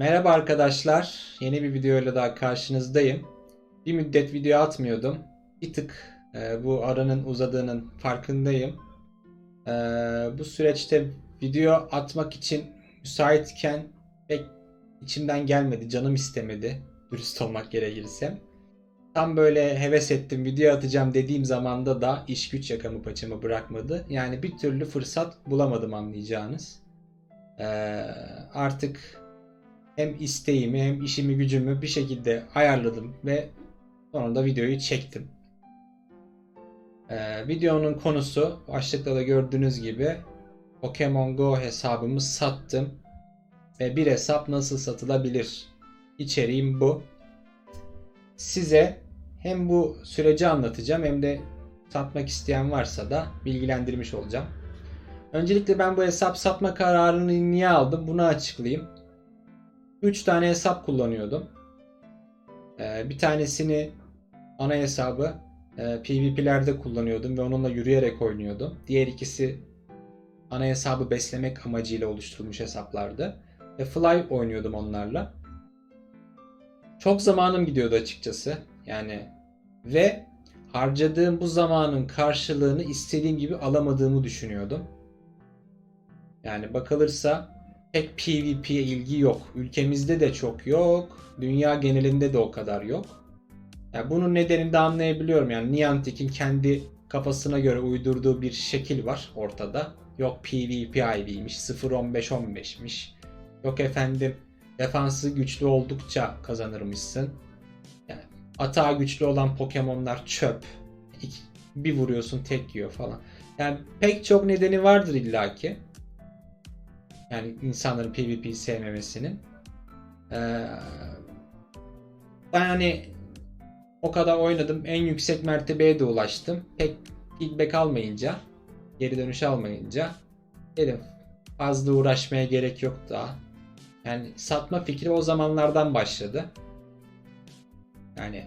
Merhaba arkadaşlar. Yeni bir videoyla daha karşınızdayım. Bir müddet video atmıyordum. Bir tık e, bu aranın uzadığının farkındayım. E, bu süreçte video atmak için müsaitken pek içimden gelmedi, canım istemedi. Dürüst olmak gerekirse. Tam böyle heves ettim, video atacağım dediğim zamanda da iş güç yakamı paçamı bırakmadı. Yani bir türlü fırsat bulamadım anlayacağınız. E, artık hem isteğimi hem işimi gücümü bir şekilde ayarladım ve sonunda videoyu çektim. Ee, videonun konusu başlıkta da gördüğünüz gibi Pokemon Go hesabımı sattım ve bir hesap nasıl satılabilir? İçeriğim bu. Size hem bu süreci anlatacağım hem de satmak isteyen varsa da bilgilendirmiş olacağım. Öncelikle ben bu hesap satma kararını niye aldım bunu açıklayayım. 3 tane hesap kullanıyordum. Ee, bir tanesini ana hesabı e, PvP'lerde kullanıyordum ve onunla yürüyerek oynuyordum. Diğer ikisi ana hesabı beslemek amacıyla oluşturulmuş hesaplardı. Ve Fly oynuyordum onlarla. Çok zamanım gidiyordu açıkçası. Yani ve harcadığım bu zamanın karşılığını istediğim gibi alamadığımı düşünüyordum. Yani bakılırsa pek PvP'ye ilgi yok. Ülkemizde de çok yok. Dünya genelinde de o kadar yok. Yani bunun nedenini de anlayabiliyorum. Yani Niantic'in kendi kafasına göre uydurduğu bir şekil var ortada. Yok PvP IV'ymiş, 0-15-15'miş. Yok efendim defansı güçlü oldukça kazanırmışsın. Yani atağı güçlü olan Pokemon'lar çöp. İki- Bir vuruyorsun tek yiyor falan. Yani pek çok nedeni vardır illaki. Yani insanların PvP'yi sevmemesinin. Ee, ben hani o kadar oynadım. En yüksek mertebeye de ulaştım. Pek feedback almayınca, geri dönüş almayınca dedim fazla uğraşmaya gerek yok daha. Yani satma fikri o zamanlardan başladı. Yani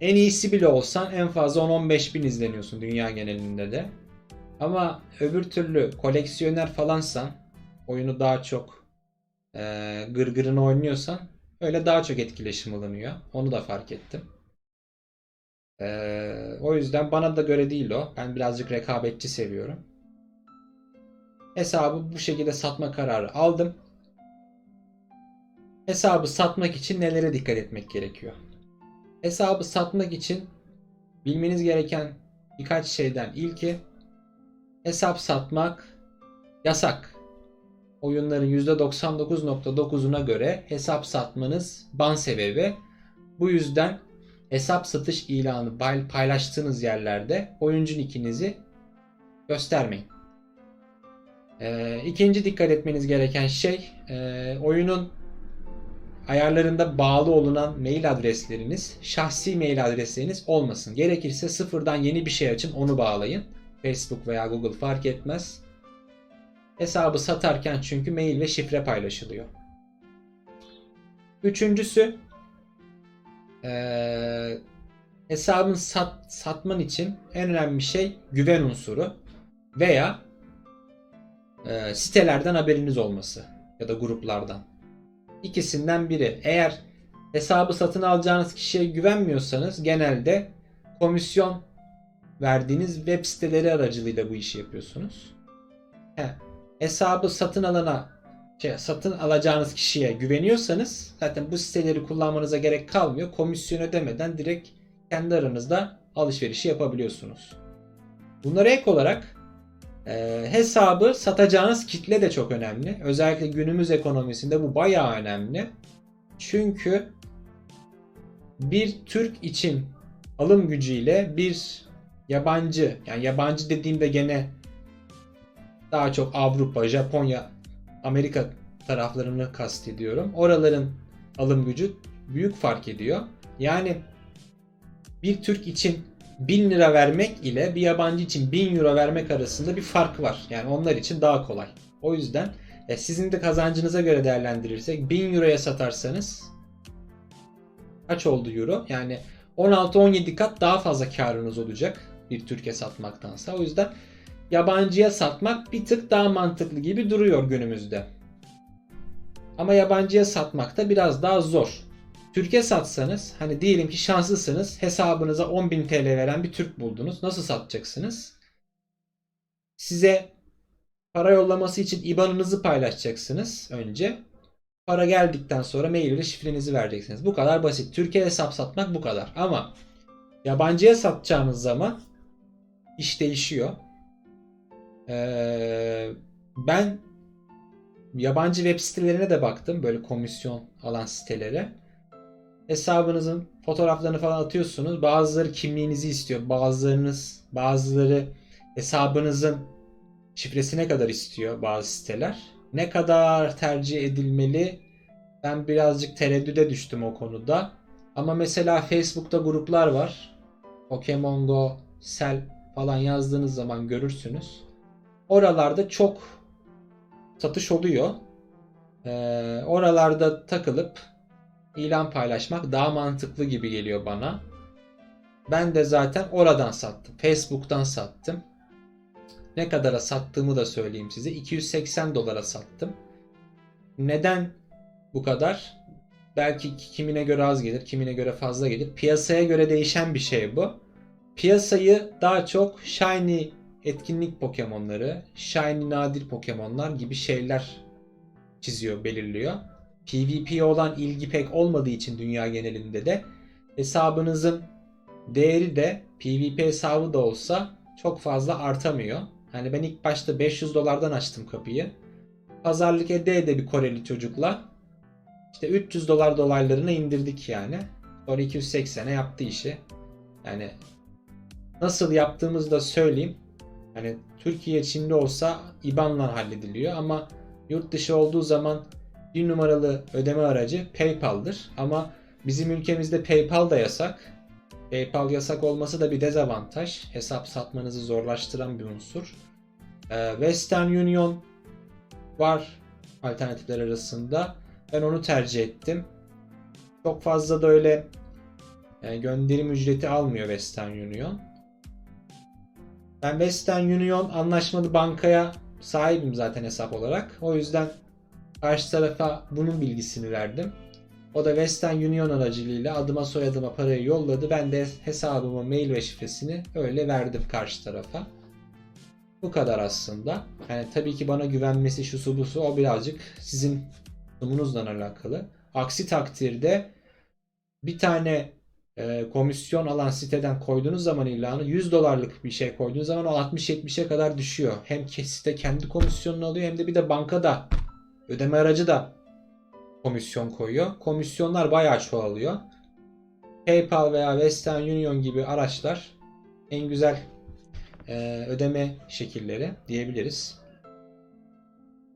en iyisi bile olsan en fazla 10-15 bin izleniyorsun dünya genelinde de. Ama öbür türlü koleksiyoner falansan oyunu daha çok e, gırgırını oynuyorsan öyle daha çok etkileşim alınıyor. Onu da fark ettim. E, o yüzden bana da göre değil o. Ben birazcık rekabetçi seviyorum. Hesabı bu şekilde satma kararı aldım. Hesabı satmak için nelere dikkat etmek gerekiyor? Hesabı satmak için bilmeniz gereken birkaç şeyden ilki hesap satmak yasak. Oyunların %99.9'una göre hesap satmanız ban sebebi. Bu yüzden hesap satış ilanı pay- paylaştığınız yerlerde oyuncu nickinizi göstermeyin. Ee, ikinci dikkat etmeniz gereken şey e, oyunun ayarlarında bağlı olunan mail adresleriniz şahsi mail adresleriniz olmasın. Gerekirse sıfırdan yeni bir şey açın onu bağlayın. Facebook veya Google fark etmez. Hesabı satarken çünkü mail ve şifre paylaşılıyor. Üçüncüsü eee, hesabın sat, satman için en önemli şey güven unsuru veya eee, sitelerden haberiniz olması ya da gruplardan. İkisinden biri. Eğer hesabı satın alacağınız kişiye güvenmiyorsanız genelde komisyon verdiğiniz web siteleri aracılığıyla bu işi yapıyorsunuz. He, hesabı satın alana şey, satın alacağınız kişiye güveniyorsanız zaten bu siteleri kullanmanıza gerek kalmıyor. Komisyon ödemeden direkt kendi aranızda alışverişi yapabiliyorsunuz. Bunlara ek olarak e, hesabı satacağınız kitle de çok önemli. Özellikle günümüz ekonomisinde bu bayağı önemli. Çünkü bir Türk için alım gücüyle bir yabancı yani yabancı dediğimde gene daha çok Avrupa, Japonya, Amerika taraflarını kastediyorum. Oraların alım gücü büyük fark ediyor. Yani bir Türk için 1000 lira vermek ile bir yabancı için 1000 euro vermek arasında bir fark var. Yani onlar için daha kolay. O yüzden e, sizin de kazancınıza göre değerlendirirsek 1000 euroya satarsanız kaç oldu euro? Yani 16-17 kat daha fazla karınız olacak bir Türkiye satmaktansa. O yüzden yabancıya satmak bir tık daha mantıklı gibi duruyor günümüzde. Ama yabancıya satmak da biraz daha zor. Türkiye satsanız hani diyelim ki şanslısınız hesabınıza 10.000 TL veren bir Türk buldunuz. Nasıl satacaksınız? Size para yollaması için IBAN'ınızı paylaşacaksınız önce. Para geldikten sonra mail ile şifrenizi vereceksiniz. Bu kadar basit. Türkiye hesap satmak bu kadar. Ama yabancıya satacağınız zaman iş değişiyor. Ben yabancı web sitelerine de baktım. Böyle komisyon alan sitelere. Hesabınızın fotoğraflarını falan atıyorsunuz. Bazıları kimliğinizi istiyor. Bazılarınız bazıları hesabınızın şifresine kadar istiyor bazı siteler. Ne kadar tercih edilmeli? Ben birazcık tereddüde düştüm o konuda. Ama mesela Facebook'ta gruplar var. Pokemon Go, Sel falan yazdığınız zaman görürsünüz. Oralarda çok satış oluyor. Ee, oralarda takılıp ilan paylaşmak daha mantıklı gibi geliyor bana. Ben de zaten oradan sattım. Facebook'tan sattım. Ne kadara sattığımı da söyleyeyim size. 280 dolara sattım. Neden bu kadar? Belki kimine göre az gelir, kimine göre fazla gelir. Piyasaya göre değişen bir şey bu. Piyasayı daha çok shiny etkinlik Pokemon'ları, shiny nadir Pokemon'lar gibi şeyler çiziyor, belirliyor. PvP'ye olan ilgi pek olmadığı için dünya genelinde de hesabınızın değeri de PvP hesabı da olsa çok fazla artamıyor. Hani ben ilk başta 500 dolardan açtım kapıyı. Pazarlık ede ede bir Koreli çocukla işte 300 dolar dolaylarına indirdik yani. Sonra 280'e yaptı işi. Yani nasıl yaptığımızı da söyleyeyim. Hani Türkiye Çin'de olsa IBAN'la hallediliyor ama yurt dışı olduğu zaman bir numaralı ödeme aracı PayPal'dır. Ama bizim ülkemizde PayPal da yasak. PayPal yasak olması da bir dezavantaj. Hesap satmanızı zorlaştıran bir unsur. Ee, Western Union var alternatifler arasında. Ben onu tercih ettim. Çok fazla da öyle yani gönderim ücreti almıyor Western Union. Ben Western Union anlaşmalı bankaya sahibim zaten hesap olarak. O yüzden karşı tarafa bunun bilgisini verdim. O da Western Union aracılığıyla adıma soyadıma parayı yolladı. Ben de hesabımı, mail ve şifresini öyle verdim karşı tarafa. Bu kadar aslında. Yani tabii ki bana güvenmesi şu su bu su o birazcık sizin tutumunuzla alakalı. Aksi takdirde bir tane e, komisyon alan siteden koyduğunuz zaman ilanı 100 dolarlık bir şey koyduğunuz zaman o 60-70'e kadar düşüyor. Hem site kendi komisyonunu alıyor hem de bir de banka da ödeme aracı da komisyon koyuyor. Komisyonlar bayağı çoğalıyor. PayPal veya Western Union gibi araçlar en güzel e, ödeme şekilleri diyebiliriz.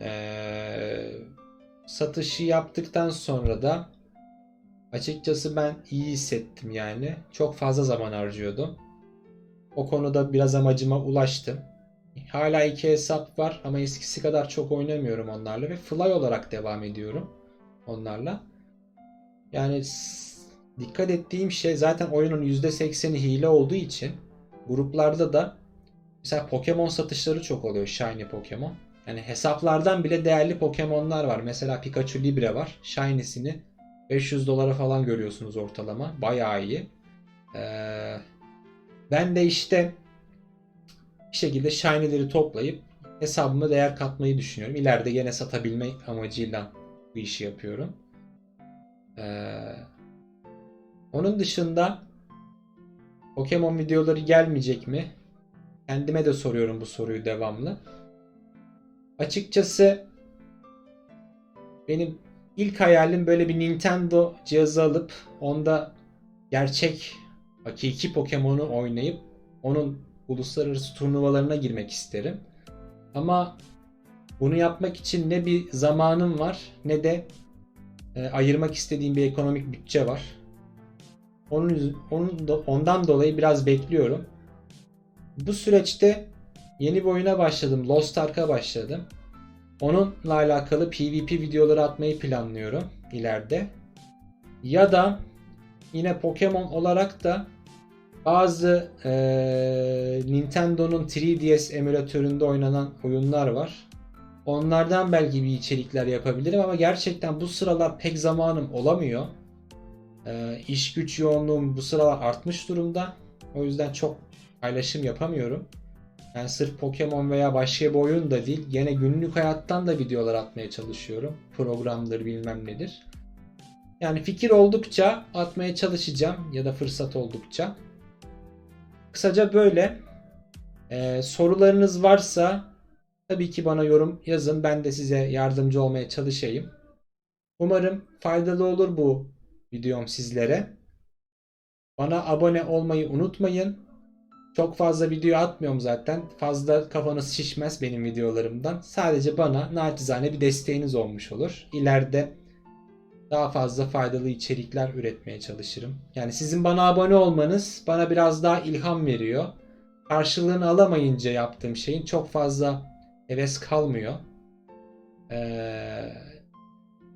E, satışı yaptıktan sonra da açıkçası ben iyi hissettim yani. Çok fazla zaman harcıyordum. O konuda biraz amacıma ulaştım. Hala iki hesap var ama eskisi kadar çok oynamıyorum onlarla ve fly olarak devam ediyorum onlarla. Yani dikkat ettiğim şey zaten oyunun %80'i hile olduğu için gruplarda da mesela Pokemon satışları çok oluyor. Shiny Pokemon. Yani hesaplardan bile değerli Pokemon'lar var. Mesela Pikachu Libre var. Shiny'sini 500 dolara falan görüyorsunuz ortalama. Bayağı iyi. Ee, ben de işte bir şekilde Shiny'leri toplayıp hesabıma değer katmayı düşünüyorum. İleride yine satabilme amacıyla bu işi yapıyorum. Ee, onun dışında Pokemon videoları gelmeyecek mi? Kendime de soruyorum bu soruyu devamlı. Açıkçası benim ilk hayalim böyle bir Nintendo cihazı alıp onda gerçek hakiki Pokemon'u oynayıp onun uluslararası turnuvalarına girmek isterim. Ama bunu yapmak için ne bir zamanım var ne de e, ayırmak istediğim bir ekonomik bütçe var. Onun, onun da, ondan dolayı biraz bekliyorum. Bu süreçte yeni bir oyuna başladım. Lost Ark'a başladım. Onunla alakalı PvP videoları atmayı planlıyorum ileride. Ya da yine Pokemon olarak da bazı e, Nintendo'nun 3DS emülatöründe oynanan oyunlar var. Onlardan belki bir içerikler yapabilirim ama gerçekten bu sıralar pek zamanım olamıyor. Ee, iş güç yoğunluğum bu sıralar artmış durumda. O yüzden çok paylaşım yapamıyorum. Yani sırf Pokemon veya başka bir oyun da değil. Gene günlük hayattan da videolar atmaya çalışıyorum. Programdır bilmem nedir. Yani fikir oldukça atmaya çalışacağım ya da fırsat oldukça. Kısaca böyle. Ee, sorularınız varsa tabii ki bana yorum yazın. Ben de size yardımcı olmaya çalışayım. Umarım faydalı olur bu videom sizlere. Bana abone olmayı unutmayın. Çok fazla video atmıyorum zaten. Fazla kafanız şişmez benim videolarımdan. Sadece bana naçizane bir desteğiniz olmuş olur. İleride daha fazla faydalı içerikler üretmeye çalışırım. Yani sizin bana abone olmanız bana biraz daha ilham veriyor. Karşılığını alamayınca yaptığım şeyin çok fazla heves kalmıyor. Ee,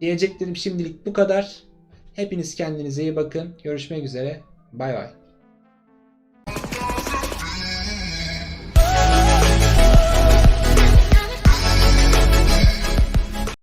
diyeceklerim şimdilik bu kadar. Hepiniz kendinize iyi bakın. Görüşmek üzere. Bay bay.